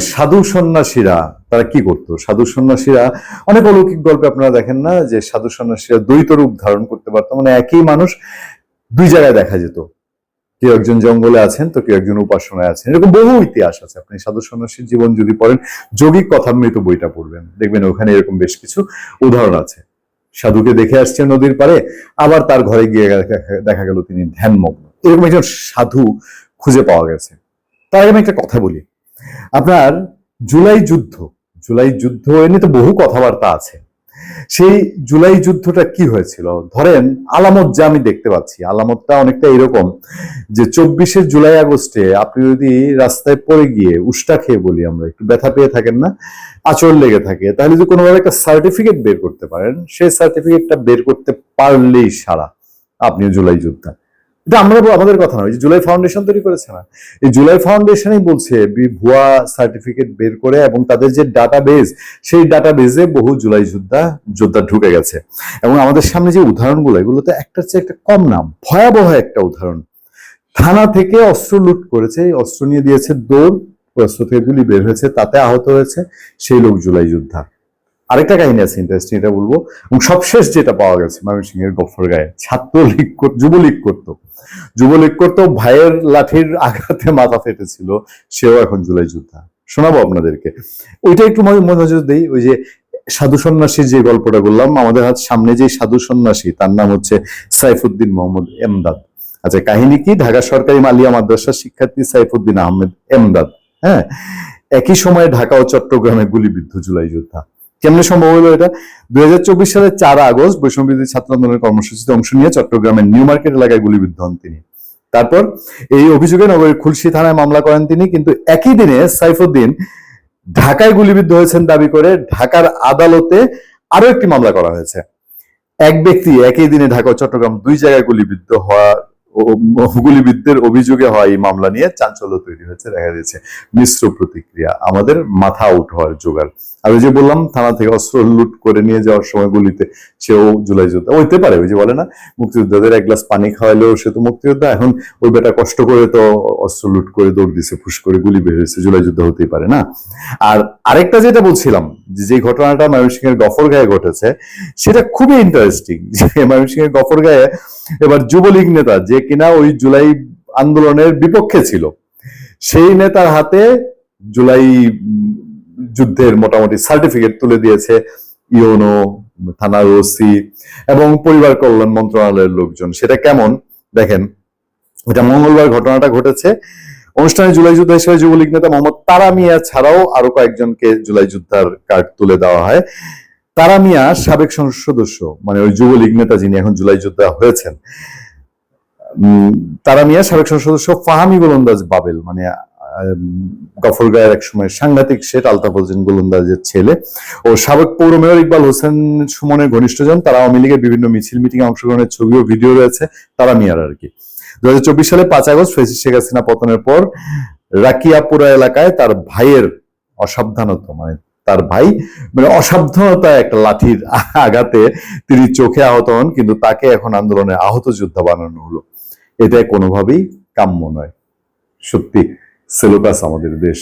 সাধু সন্ন্যাসীরা, তারা কি করতো? সাধু সন্ন্যাসীরা, অনেক অলৌকিক গল্পে আপনারা দেখেন না যে সাধু সন্ন্যাসীরা দ্বৈত রূপ ধারণ করতে পারতো। মানে একই মানুষ দুই জায়গায় দেখা যেত। কেউ একজন জঙ্গলে আছেন, তো কেউ একজন উপাসনায় আছেন। এরকম বহু ইতিহাস আছে। আপনি সাধু সন্ন্যাসীর জীবন যদি পড়েন, যৌগিক কথামৃত বইটা পড়বেন। দেখবেন ওখানে এরকম বেশ কিছু উদাহরণ আছে। সাধুকে দেখে আসছে নদীর পারে আবার তার ঘরে গিয়ে দেখা- গেল তিনি ধ্যানমগ্ন। এরকম একজন সাধু খুঁজে পাওয়া গেছে। আগে আমি একটা কথা বলি। আপনার জুলাই যুদ্ধ জুলাই যুদ্ধ এ নিয়ে তো বহু কথাবার্তা আছে। সেই জুলাই যুদ্ধটা কি হয়েছিল? ধরেন আলামত যা আমি দেখতে পাচ্ছি, আলামতটা অনেকটা এরকম যে চব্বিশে জুলাই আগস্টে আপনি যদি রাস্তায় পড়ে গিয়ে উষ্টা খেয়ে বলি আমরা, একটু ব্যথা পেয়ে থাকেন না? আচর লেগে থাকে, তাহলে যদি কোনোভাবে একটা সার্টিফিকেট বের করতে পারেন, সেই সার্টিফিকেটটা বের করতে পারলেই সারা আপনি জুলাই যোদ্ধা এটা আমরা আমাদের কথা নয় যে জুলাই ফাউন্ডেশন তৈরি করেছে না। এই জুলাই ফাউন্ডেশনই বলছে ভুয়া সার্টিফিকেট বের করে এবং তাদের যে ডাটা বেজ সেই ডাটা বেজে বহু জুলাই যোদ্ধা যোদ্ধা ঢুকে গেছে। এবং আমাদের সামনে যে উদাহরণগুলো, এগুলোতে একটার চেয়ে একটা কম নাম, ভয়াবহ একটা উদাহরণ। থানা থেকে অস্ত্র লুট করেছে অস্ত্র নিয়ে দিয়েছে দৌড় অস্ত্র থেকে গুলি বের হয়েছে, তাতে আহত হয়েছে সেই লোক জুলাই যোদ্ধা। আরেকটা কাহিনী আছে ইন্টারেস্টিং এটা বলব। এবং সবশেষ যেটা পাওয়া গেছে, ময়মনসিংহের গফর গায়ে ছাত্রলীগ যুবলীগ করতো। যুবলীগ করতো, ভাইয়ের লাঠির আঘাতে মাথা ফেটেছিল, সেও এখন জুলাই যোদ্ধা। শোনাবো আপনাদেরকে। ওইটা একটু মনে নজর দেই, ওই যে সাধু সন্ন্যাসীর যে গল্পটা বললাম, আমাদের হাত সামনে যে সাধু সন্ন্যাসী, তার নাম হচ্ছে সাইফুদ্দিন মোহাম্মদ এমদাদ। আচ্ছা কাহিনী কি? ঢাকা সরকারি মালিয়া মাদ্রাসার শিক্ষার্থী সাইফুদ্দিন আহমেদ এমদাদ। হ্যাঁ একই সময়ে ঢাকা ও চট্টগ্রামে গুলিবিদ্ধ জুলাই যোদ্ধা। কেমনে সম্ভব হলো এটা? দুই সালের চার আগস্ট বৈষম্যবিরোধী ছাত্র আন্দোলনের কর্মসূচিতে অংশ নিয়ে চট্টগ্রামের নিউ মার্কেট এলাকায় গুলিবিদ্ধ হন তিনি। তারপর এই অভিযোগে নগরীর খুলশি থানায় মামলা করেন তিনি, কিন্তু একই দিনে সাইফুদ্দিন ঢাকায় গুলিবিদ্ধ হয়েছেন দাবি করে ঢাকার আদালতে আরও একটি মামলা করা হয়েছে। এক ব্যক্তি একই দিনে ঢাকা চট্টগ্রাম দুই জায়গায় গুলিবিদ্ধ হওয়া গুলিবিদ্ধের অভিযোগে হয়, এই মামলা নিয়ে চাঞ্চল্য তৈরি হয়েছে, দেখা যাচ্ছে মিশ্র প্রতিক্রিয়া। আমাদের মাথা আউট হওয়ার জোগাড়। আর ওই যে বললাম, থানা থেকে অস্ত্র লুট করে নিয়ে যাওয়ার সময় গুলিতে সেও জুলাই যোদ্ধা। হইতে পারে, ওই যে বলে না, মুক্তিযোদ্ধাদের এক গ্লাস পানি খাওয়াইলেও সে তো মুক্তিযোদ্ধা। এখন ওই বেটা কষ্ট করে তো অস্ত্র লুট করে দৌড় দিছে, ফুস করে গুলি বের হয়েছে, জুলাই যুদ্ধ হতেই পারে না? আর আরেকটা যেটা বলছিলাম, যে ঘটনাটা ময়মনসিংহের গফর গায়ে ঘটেছে, সেটা খুবই ইন্টারেস্টিং যে ময়মনসিংহের গফর গায়ে এবার যুবলীগ নেতা যে কিনা ওই জুলাই আন্দোলনের বিপক্ষে ছিল, সেই নেতার হাতে জুলাই যুদ্ধের মোটামুটি সার্টিফিকেট তুলে দিয়েছে ইওনো, থানার ওসি এবং পরিবার কল্যাণ মন্ত্রণালয়ের লোকজন। সেটা কেমন? দেখেন, এটা মঙ্গলবার ঘটনাটা ঘটেছে। অনুষ্ঠানে জুলাই যোদ্ধা হিসেবে যুবলীগ নেতা মোহাম্মদ তারা মিয়া ছাড়াও আরও কয়েকজনকে জুলাই যোদ্ধার কার্ড তুলে দেওয়া হয়। তারা মিয়া সাবেক সংসদ সদস্য মানে ওই যুবলীগ নেতা যিনি এখন জুলাই যোদ্ধা হয়েছেন। তারা মিয়া সাবেক সংসদ সদস্য ফাহামি গোলন্দাজ বাবেল মানে গফর গায়ের এক সময় সাংঘাতিক শেঠ আলতাফ হোসেন গোলন্দাজের ছেলে ও সাবেক পৌর মেয়র ইকবাল হোসেন সুমনের ঘনিষ্ঠজন। তারা আওয়ামী লীগের বিভিন্ন মিছিল মিটিং অংশগ্রহণের ছবি ও ভিডিও রয়েছে, তারা মিয়ার আর কি। দুই হাজার চব্বিশ সালে পাঁচ আগস্ট ফেসিস শেখ হাসিনা পতনের পর রাকিয়াপুরা এলাকায় তার ভাইয়ের অসাবধানতা মানে তার ভাই মানে অসাবধানতা একটা লাঠির আঘাতে তিনি চোখে আহত হন, কিন্তু তাকে এখন আন্দোলনে আহত যোদ্ধা বানানো হলো। এটা কোনোভাবেই কাম্য নয়। সত্যি সেলোকাস আমাদের দেশ।